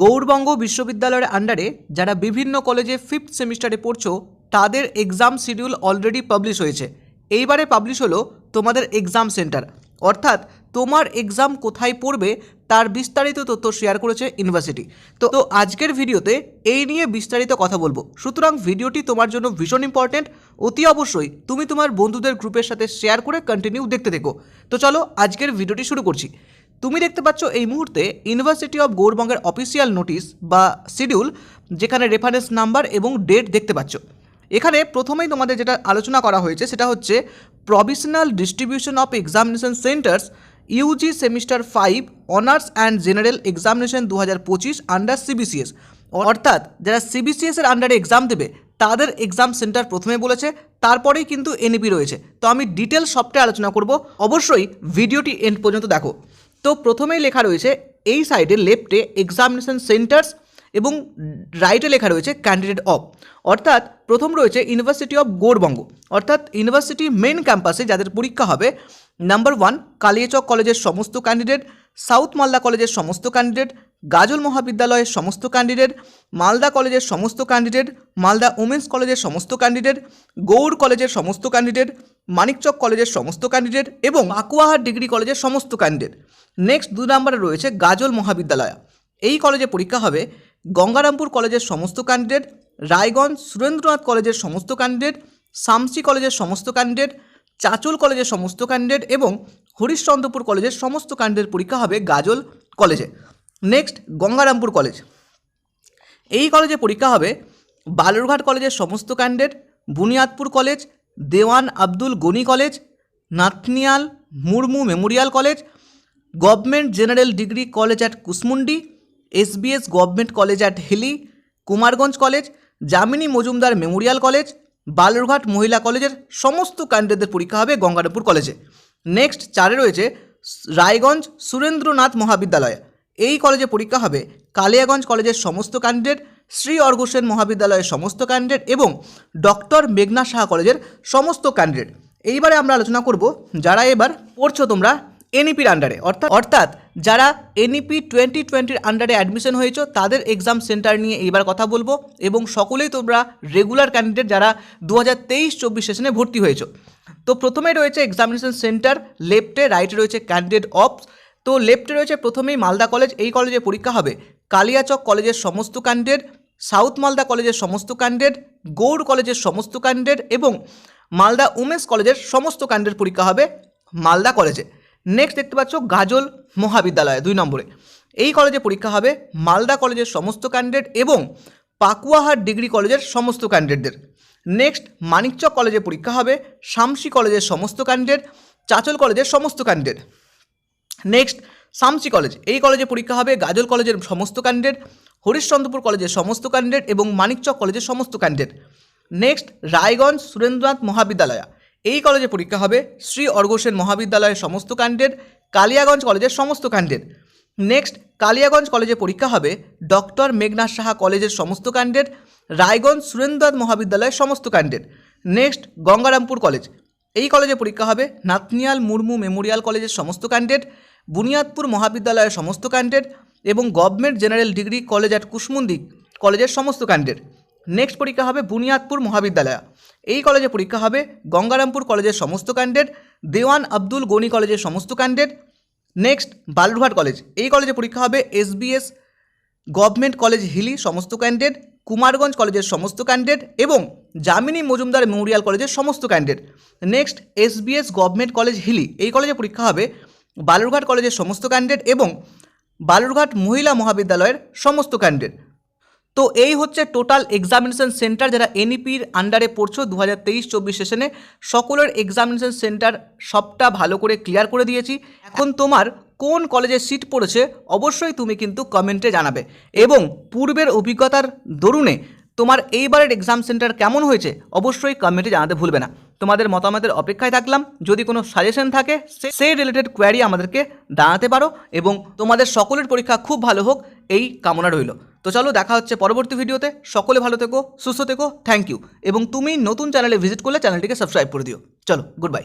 গৌরবঙ্গ বিশ্ববিদ্যালয়ের আন্ডারে যারা বিভিন্ন কলেজে ফিফথ সেমিস্টারে পড়ছো, তাদের এক্সাম শিডিউল অলরেডি পাবলিশ হয়েছে। এইবারে পাবলিশ হলো তোমাদের এক্সাম সেন্টার অর্থাৎ তোমার এক্সাম কোথায় পড়বে, তার বিস্তারিত তথ্য শেয়ার করেছে ইউনিভার্সিটি তো তো আজকের ভিডিওতে এই নিয়ে বিস্তারিত কথা বলব। সুতরাং ভিডিওটি তোমার জন্য ভীষণ ইম্পর্ট্যান্ট অতি অবশ্যই তুমি তোমার বন্ধুদের গ্রুপের সাথে শেয়ার করে কন্টিনিউ দেখতে দেখো তো চলো আজকের ভিডিওটি শুরু করছি। তুমি দেখতে পাচ্ছ এই মুহূর্তে ইউনিভার্সিটি অফ গৌরবঙ্গের অফিসিয়াল নোটিশ বা শিডিউল যেখানে রেফারেন্স নাম্বার এবং ডেট দেখতে পাচ্ছ। এখানে প্রথমেই তোমাদের যেটা আলোচনা করা হয়েছে, সেটা হচ্ছে provisional distribution of examination centres UG semester five honours and general examination দু হাজার পঁচিশ আন্ডার সিবিসিএস অর্থাৎ যারা সিবিসিএসের আন্ডারে এক্সাম দেবে, তাদের এক্সাম সেন্টার প্রথমে বলেছে, তারপরেই কিন্তু এনইপি রয়েছে। তো আমি ডিটেল সবটা আলোচনা করব। অবশ্যই ভিডিওটি এন্ড পর্যন্ত দেখো। তো প্রথমেই লেখা রয়েছে এই সাইডে লেফটে এক্সামিনেশন সেন্টার্স এবং রাইটে লেখা রয়েছে ক্যান্ডিডেট অফ অর্থাৎ প্রথম রয়েছে ইউনিভার্সিটি অফ গৌরবঙ্গ অর্থাৎ ইউনিভার্সিটি মেন ক্যাম্পাসে যাদের পরীক্ষা হবে নাম্বার ওয়ান কালিয়াচক কলেজের সমস্ত ক্যান্ডিডেট সাউথ মালদা কলেজের সমস্ত ক্যান্ডিডেট গাজল মহাবিদ্যালয়ের সমস্ত ক্যান্ডিডেট মালদা কলেজের সমস্ত ক্যান্ডিডেট মালদা উমেন্স কলেজের সমস্ত ক্যান্ডিডেট গৌড় কলেজের সমস্ত ক্যান্ডিডেট মানিকচক কলেজের সমস্ত ক্যান্ডিডেট এবং আকুয়াহার ডিগ্রি কলেজের সমস্ত ক্যান্ডিডেট নেক্সট দু নম্বরে রয়েছে গাজল মহাবিদ্যালয়। এই কলেজে পরীক্ষা হবে গঙ্গারামপুর কলেজের সমস্ত ক্যান্ডিডেট রায়গঞ্জ সুরেন্দ্রনাথ কলেজের সমস্ত ক্যান্ডিডেট সামসি কলেজের সমস্ত ক্যান্ডিডেট চাচল কলেজের সমস্ত ক্যান্ডিডেট এবং হরিশ্চন্দ্রপুর কলেজের সমস্ত ক্যান্ডিডেট পরীক্ষা হবে গাজল কলেজে। Next Gangarampur college. এই কলেজে পরীক্ষা হবে বালুরঘাট কলেজের সমস্ত candidate Buniadpur college Dewan Abdul Gani college Nathaniel Murmu memorial college, government general degree college at Kusmundi, SBS government college at Hili, Kumarganj college, Jamini Majumdar memorial college, Balurghat Mahila কলেজের সমস্ত ক্যান্ডিডেটদের পরীক্ষা হবে গঙ্গারামপুর কলেজে। নেক্সট চারে রয়েছে রায়গঞ্জ সুরেন্দ্রনাথ মহাবিদ্যালয়। এই কলেজে পরীক্ষা হবে কালিয়াগঞ্জ কলেজের সমস্ত ক্যান্ডিডেট শ্রী অর্ঘসেন মহাবিদ্যালয়ের সমস্ত ক্যান্ডিডেট এবং ডক্টর মেঘনা সাহা কলেজের সমস্ত ক্যান্ডিডেট এইবারে আমরা আলোচনা করব যারা এবার পড়ছো তোমরা এনইপির আন্ডারে অর্থাৎ অর্থাৎ যারা এনইপি টোয়েন্টি টোয়েন্টির আন্ডারে অ্যাডমিশন হয়েছো, তাদের এক্সাম সেন্টার নিয়ে এইবার কথা বলব এবং সকলেই তোমরা রেগুলার ক্যান্ডিডেট যারা দু হাজার তেইশ চব্বিশ সেশনে ভর্তি হয়েছো। তো প্রথমে রয়েছে এক্সামিনেশন সেন্টার লেফটে রাইটে রয়েছে ক্যান্ডিডেট অফ তো লেফটে রয়েছে প্রথমেই মালদা কলেজ, এই কলেজে পরীক্ষা হবে কালিয়াচক কলেজের সমস্ত ক্যান্ডিডেট সাউথ মালদা কলেজের সমস্ত ক্যান্ডিডেট গৌড় কলেজের সমস্ত ক্যান্ডিডেট এবং মালদা উমেন্স কলেজের সমস্ত ক্যান্ডিডেট পরীক্ষা হবে মালদা কলেজে। নেক্সট দেখতে পাচ্ছ গাজল মহাবিদ্যালয় দুই নম্বরে। এই কলেজে পরীক্ষা হবে মালদা কলেজের সমস্ত ক্যান্ডিডেট এবং পাকুয়াহাট ডিগ্রি কলেজের সমস্ত ক্যান্ডিডেটদের নেক্সট মানিকচক কলেজে পরীক্ষা হবে শামসি কলেজের সমস্ত ক্যান্ডিডেট চাচল কলেজের সমস্ত ক্যান্ডিডেট নেক্সট সামসি কলেজ, এই কলেজে পরীক্ষা হবে গাজল কলেজের সমস্ত ক্যান্ডিডেট হরিশ্চন্দ্রপুর কলেজের সমস্ত ক্যান্ডিডেট এবং মানিকচক কলেজের সমস্ত ক্যান্ডিডেট নেক্সট রায়গঞ্জ সুরেন্দ্রনাথ মহাবিদ্যালয়, এই কলেজে পরীক্ষা হবে শ্রী অর্ঘসেন মহাবিদ্যালয়ের সমস্ত ক্যান্ডিডেট কালিয়াগঞ্জ কলেজের সমস্ত ক্যান্ডিডেট নেক্সট কালিয়াগঞ্জ কলেজে পরীক্ষা হবে ডক্টর মেঘনাথ সাহা কলেজের সমস্ত ক্যান্ডিডেট রায়গঞ্জ সুরেন্দ্রনাথ মহাবিদ্যালয়ের সমস্ত ক্যান্ডিডেট নেক্সট গঙ্গারামপুর কলেজ, এই কলেজে পরীক্ষা হবে নাতনিয়াল মুর্মু মেমোরিয়াল কলেজের সমস্ত ক্যান্ডিডেট বুনিয়াদপুর মহাবিদ্যালয়ের সমস্ত ক্যান্ডিডেট এবং government general degree college at Kushmundi কলেজের সমস্ত ক্যান্ডিডেট নেক্সট পরীক্ষা হবে বুনিয়াদপুর মহাবিদ্যালয়। এই কলেজে পরীক্ষা হবে গঙ্গারামপুর কলেজের সমস্ত ক্যান্ডিডেট দেওয়ান আব্দুল গনি কলেজের সমস্ত ক্যান্ডিডেট নেক্সট বালুরঘাট কলেজ এই কলেজে পরীক্ষা হবে এসবিএস গভর্নমেন্ট কলেজ হিলি সমস্ত ক্যান্ডিডেট কুমারগঞ্জ কলেজের সমস্ত ক্যান্ডিডেট এবং যামিনী মজুমদার মেমোরিয়াল কলেজের সমস্ত candidate next SBS government college Hili. এই কলেজে পরীক্ষা হবে বালুরঘাট কলেজের সমস্ত ক্যান্ডিডেট এবং বালুরঘাট মহিলা মহাবিদ্যালয়ের সমস্ত ক্যান্ডিডেট তো এই হচ্ছে টোটাল এক্সামিনেশন সেন্টার যারা এনইপির আন্ডারে পড়ছো দু হাজার তেইশ চব্বিশ সেশনে, সকলের এক্সামিনেশন সেন্টার সবটা ভালো করে ক্লিয়ার করে দিয়েছি। এখন তোমার কোন কলেজে সিট পড়েছে অবশ্যই তুমি কিন্তু কমেন্টে জানাবে। এবং পূর্বের অভিজ্ঞতার দরুনে তোমার এইবারের এক্সাম সেন্টার কেমন হয়েছে অবশ্যই কমেন্টে জানাতে ভুলবে না। তোমাদের মতামতের অপেক্ষায় থাকলাম। যদি কোনো সাজেশন থাকে সেই রিলেটেড কোয়ারি আমাদেরকে দাঁড়াতে পারো এবং তোমাদের সকলের পরীক্ষা খুব ভালো হোক, এই কামনা রইল। তো চলো দেখা হচ্ছে পরবর্তী ভিডিওতে। সকলে ভালো থেকো, সুস্থ থেকো থ্যাংক ইউ এবং তুমি নতুন চ্যানেলে ভিজিট করলে চ্যানেলটিকে সাবস্ক্রাইব করে দিও। চলো গুড বাই